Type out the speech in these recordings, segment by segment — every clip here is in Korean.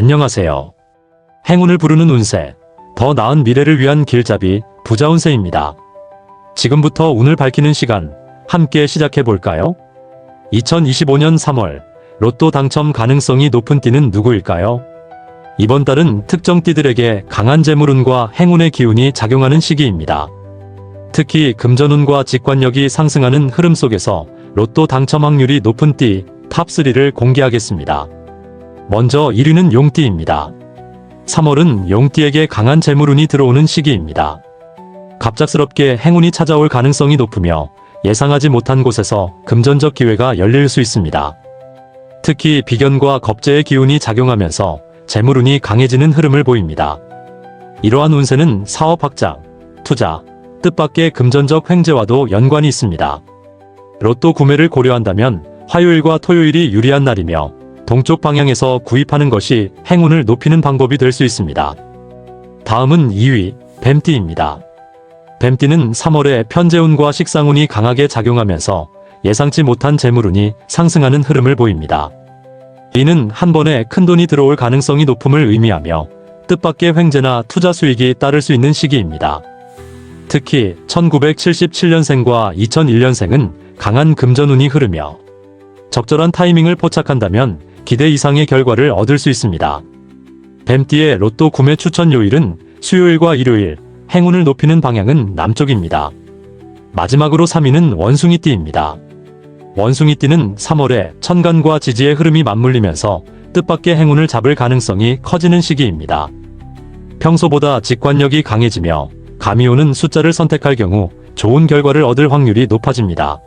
안녕하세요. 행운을 부르는 운세, 더 나은 미래를 위한 길잡이, 부자 운세입니다. 지금부터 운을 밝히는 시간, 함께 시작해 볼까요? 2025년 3월, 로또 당첨 가능성이 높은 띠는 누구일까요? 이번 달은 특정 띠들에게 강한 재물운과 행운의 기운이 작용하는 시기입니다. 특히 금전운과 직관력이 상승하는 흐름 속에서 로또 당첨 확률이 높은 띠 탑3를 공개하겠습니다. 먼저 1위는 용띠입니다. 3월은 용띠에게 강한 재물운이 들어오는 시기입니다. 갑작스럽게 행운이 찾아올 가능성이 높으며 예상하지 못한 곳에서 금전적 기회가 열릴 수 있습니다. 특히 비견과 겁재의 기운이 작용하면서 재물운이 강해지는 흐름을 보입니다. 이러한 운세는 사업 확장, 투자, 뜻밖의 금전적 횡재와도 연관이 있습니다. 로또 구매를 고려한다면 화요일과 토요일이 유리한 날이며 동쪽 방향에서 구입하는 것이 행운을 높이는 방법이 될 수 있습니다. 다음은 2위, 뱀띠입니다. 뱀띠는 3월에 편재운과 식상운이 강하게 작용하면서 예상치 못한 재물운이 상승하는 흐름을 보입니다. 이는 한 번에 큰 돈이 들어올 가능성이 높음을 의미하며 뜻밖의 횡재나 투자 수익이 따를 수 있는 시기입니다. 특히 1977년생과 2001년생은 강한 금전운이 흐르며 적절한 타이밍을 포착한다면 기대 이상의 결과를 얻을 수 있습니다. 뱀띠의 로또 구매 추천 요일은 수요일과 일요일, 행운을 높이는 방향은 남쪽입니다. 마지막으로 3위는 원숭이띠입니다. 원숭이띠는 3월에 천간과 지지의 흐름이 맞물리면서 뜻밖의 행운을 잡을 가능성이 커지는 시기입니다. 평소보다 직관력이 강해지며 감이 오는 숫자를 선택할 경우 좋은 결과를 얻을 확률이 높아집니다.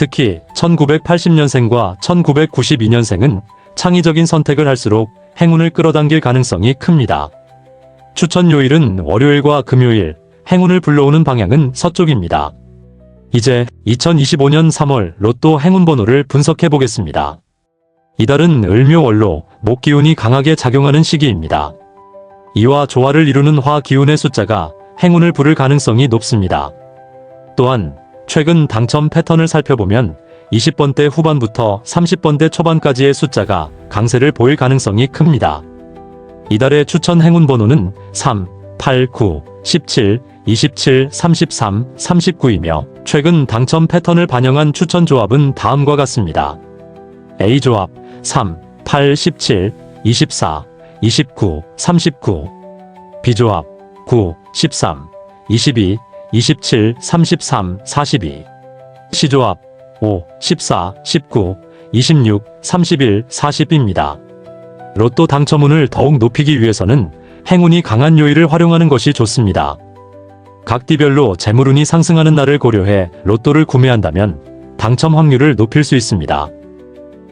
특히 1980년생과 1992년생은 창의적인 선택을 할수록 행운을 끌어당길 가능성이 큽니다. 추천 요일은 월요일과 금요일, 행운을 불러오는 방향은 서쪽입니다. 이제 2025년 3월 로또 행운 번호를 분석해 보겠습니다. 이달은 을묘월로 목기운이 강하게 작용하는 시기입니다. 이와 조화를 이루는 화 기운의 숫자가 행운을 부를 가능성이 높습니다. 또한 최근 당첨 패턴을 살펴보면 20번대 후반부터 30번대 초반까지의 숫자가 강세를 보일 가능성이 큽니다. 이달의 추천 행운 번호는 3, 8, 9, 17, 27, 33, 39이며 최근 당첨 패턴을 반영한 추천 조합은 다음과 같습니다. A조합 3, 8, 17, 24, 29, 39 B조합 9, 13, 22, 27, 33, 42 C조합 5, 14, 19, 26, 31, 40입니다. 로또 당첨운을 더욱 높이기 위해서는 행운이 강한 요일을 활용하는 것이 좋습니다. 각 띠별로 재물운이 상승하는 날을 고려해 로또를 구매한다면 당첨 확률을 높일 수 있습니다.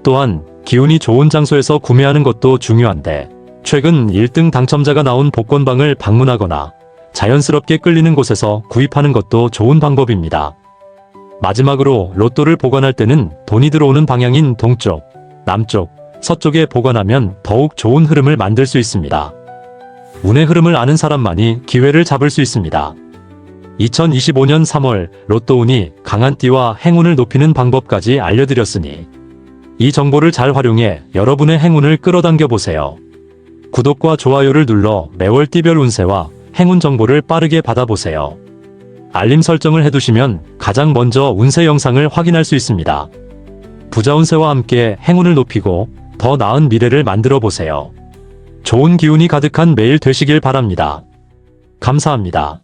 또한 기운이 좋은 장소에서 구매하는 것도 중요한데 최근 1등 당첨자가 나온 복권방을 방문하거나 자연스럽게 끌리는 곳에서 구입하는 것도 좋은 방법입니다. 마지막으로 로또를 보관할 때는 돈이 들어오는 방향인 동쪽, 남쪽, 서쪽에 보관하면 더욱 좋은 흐름을 만들 수 있습니다. 운의 흐름을 아는 사람만이 기회를 잡을 수 있습니다. 2025년 3월 로또운이 강한 띠와 행운을 높이는 방법까지 알려드렸으니 이 정보를 잘 활용해 여러분의 행운을 끌어당겨 보세요. 구독과 좋아요를 눌러 매월 띠별 운세와 행운 정보를 빠르게 받아보세요. 알림 설정을 해두시면 가장 먼저 운세 영상을 확인할 수 있습니다. 부자 운세와 함께 행운을 높이고 더 나은 미래를 만들어 보세요. 좋은 기운이 가득한 매일 되시길 바랍니다. 감사합니다.